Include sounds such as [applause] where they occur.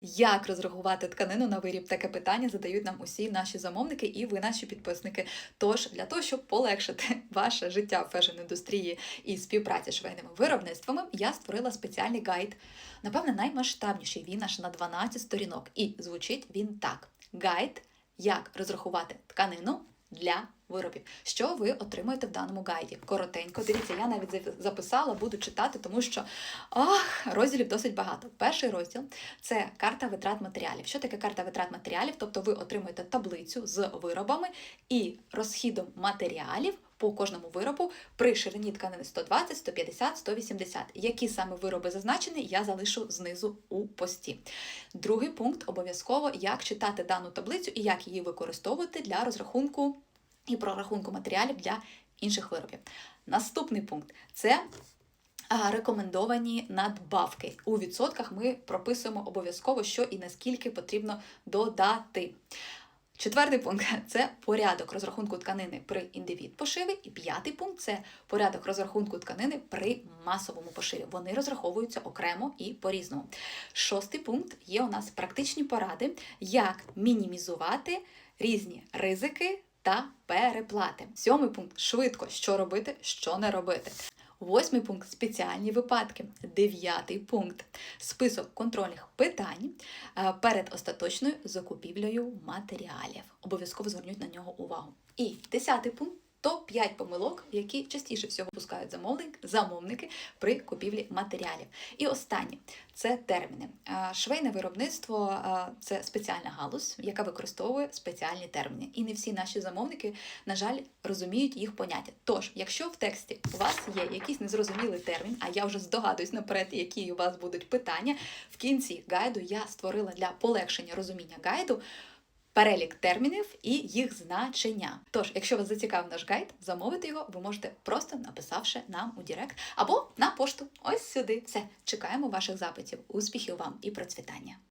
Як розрахувати тканину на виріб? Таке питання задають нам усі наші замовники і ви, наші підписники. Тож для того, щоб полегшити [laughs] ваше життя в фешн-індустрії і співпраці з швейними виробництвами, я створила спеціальний гайд. Напевне, наймасштабніший він аж на 12 сторінок. І звучить він так: гайд, як розрахувати тканину для виробів. Що ви отримуєте в даному гайді? Коротенько, дивіться, я навіть записала, буду читати, тому що ах, розділів досить багато. Перший розділ це карта витрат матеріалів. Що таке карта витрат матеріалів? Тобто ви отримуєте таблицю з виробами і розхідом матеріалів. По кожному виробу при ширині тканини 120, 150, 180. Які саме вироби зазначені, я залишу знизу у пості. Другий пункт обов'язково, як читати дану таблицю і як її використовувати для розрахунку і прорахунку матеріалів для інших виробів. Наступний пункт це рекомендовані надбавки. У відсотках ми прописуємо обов'язково, що і наскільки потрібно додати. Четвертий пункт це порядок розрахунку тканини при індивід пошиві. І п'ятий пункт це порядок розрахунку тканини при масовому пошиві. Вони розраховуються окремо і по-різному. Шостий пункт є у нас практичні поради, як мінімізувати різні ризики та переплати. Сьомий пункт швидко, що робити, що не робити. Восьмий пункт спеціальні випадки. Дев'ятий пункт список контрольних питань е, перед остаточною закупівлею матеріалів. Обов'язково зверніть на нього увагу. І десятий пункт. Топ-5 помилок, які частіше всього пускають замовник, замовники при купівлі матеріалів. І останнє це терміни. Швейне виробництво це спеціальна галузь, яка використовує спеціальні терміни. І не всі наші замовники, на жаль, розуміють їх поняття. Тож, якщо в тексті у вас є якийсь незрозумілий термін, а я вже здогадуюсь наперед, які у вас будуть питання, в кінці гайду я створила для полегшення розуміння гайду. Перелік термінів і їх значення. Тож, якщо вас зацікавив наш гайд, замовити його ви можете просто написавши нам у Дірект або на пошту. Ось сюди. Все, чекаємо ваших запитів. Успіхів вам і процвітання!